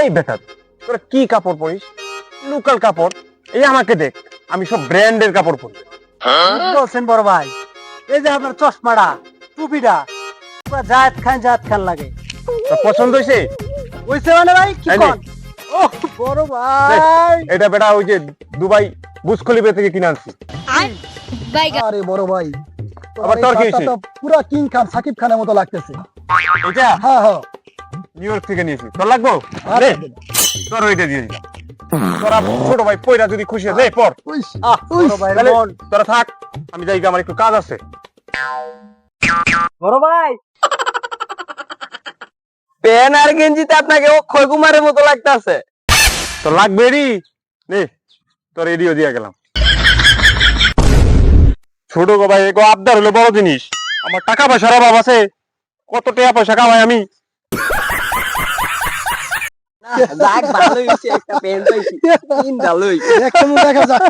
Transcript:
এই বেটা তোরা কি কাপড় পরিস? লোকাল কাপড় এই আমাকে দেখ আমি সব ব্র্যান্ডের কাপড় পরি বলছেন বড় ভাই? এই যে আপনার চশমাটা টুপিটা পুরো জাত খান জাত খান লাগে। পছন্দ হয়েছে? বুঝতে মানে ভাই কি। কন? ও বড় ভাই। এটা বেটা ওই যে দুবাই বুজ খলিফা থেকে কিনে আনছি। আরে বড় ভাই আবার তোর কি হয়েছে? পুরো কিং খান সাকিব খানের মতো লাগতেছে। এটা? হ্যাঁ হ্যাঁ। নিউ ইয়র্ক থেকে নিয়েছি। তোর লাগবো? আরে। তোর ওইটা দিয়ে দিলাম তোরা ছোট ভাই পয়রা যদি খুশি আছে এই পর মন। তোরা থাক আমি যাই আমার একটু কাজ আছে। বড় ভাই। প্যান আর গেঞ্জিতে আপনাকে অক্ষয় কুমারের মতো লাগতেছে। তো লাগবে রে। নে তোর এডিও দিয়ে গেলাম। ছোট গো ভাই এগো আবদার হলো বড় জিনিস। আমার টাকা পয়সার অভাব আছে। কত টাকা পয়সা কামাই আমি। যাক ভালোই হয়েছে একটা প্যান পাইছি তিন ভালোই একটা দেখা যায়